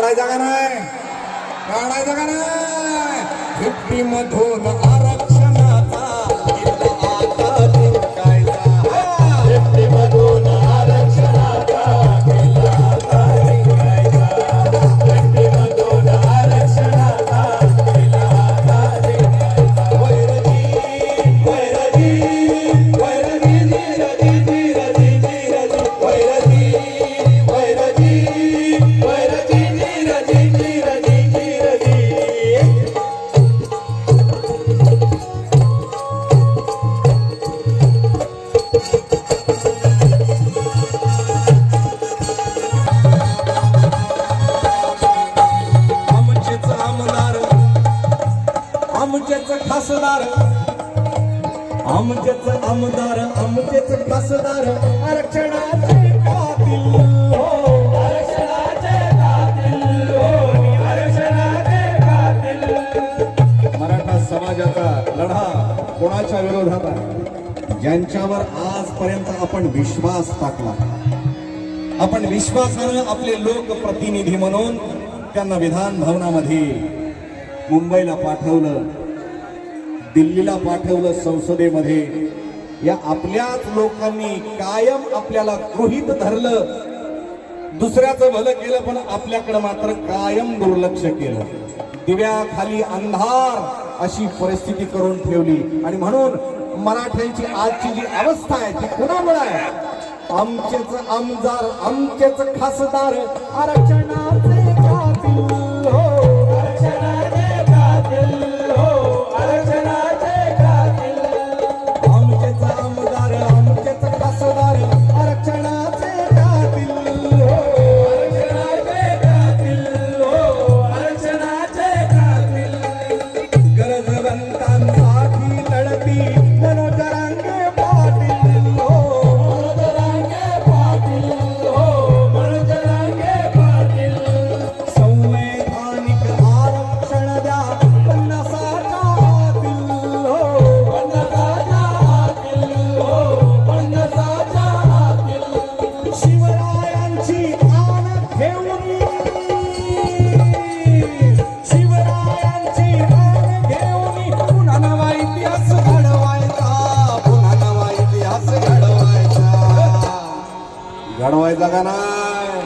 काढायचा का नाही? काढायचा का नाही? फिफ्टी मधून आमचेच खासदार. आमचेच आमदार आमचेच खासदार. आरक्षणाचे कातील हो. हो. मराठा समाजाचा लढा कोणाच्या विरोधात आहे? ज्यांच्यावर आजपर्यंत आपण विश्वास टाकला. आपण विश्वासानं आपले लोकप्रतिनिधी म्हणून त्यांना विधान भवनामध्ये मुंबईला पाठवलं. दिल्लीला पाठवलं संसदेमध्ये. या आपल्याच लोकांनी कायम आपल्याला गृहित धरलं. दुसऱ्याचं भलं केलं पण आपल्याकडे मात्र कायम दुर्लक्ष केलं. दिव्याखाली अंधार अशी परिस्थिती करून ठेवली. आणि म्हणून मराठ्यांची आजची जी अवस्था आहे ती कुणामुळे आहे? आमचेच आमदार आमचेच खासदार आरक्षण Yeah. घडवायचा का नाही.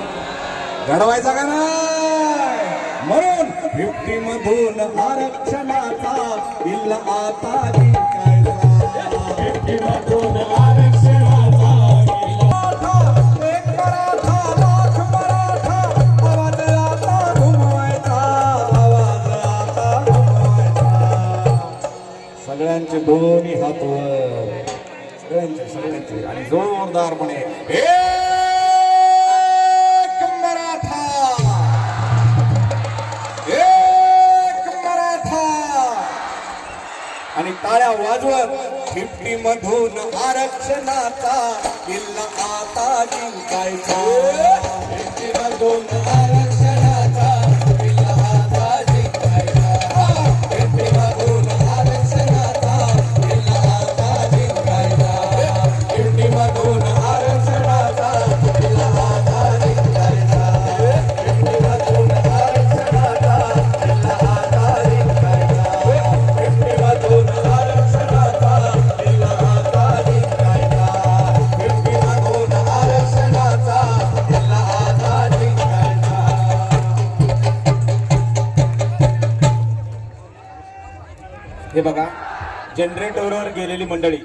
घडवायचा का नाही. म्हणून फिफ्टी मधून आरक्षणाचा बिल आता फिफ्टी मधून सगळ्यांचे दोन्ही हात वर. सगळ्यांचे सगळ्यांचे. आणि जोरदारपणे टाळ्या वाजवत फिफ्टी मधून आरक्षणाचा किल्ला आता जिंकायचा. फिफ्टी मधून हे बघा जनरेटरवर गेलेली मंडळी.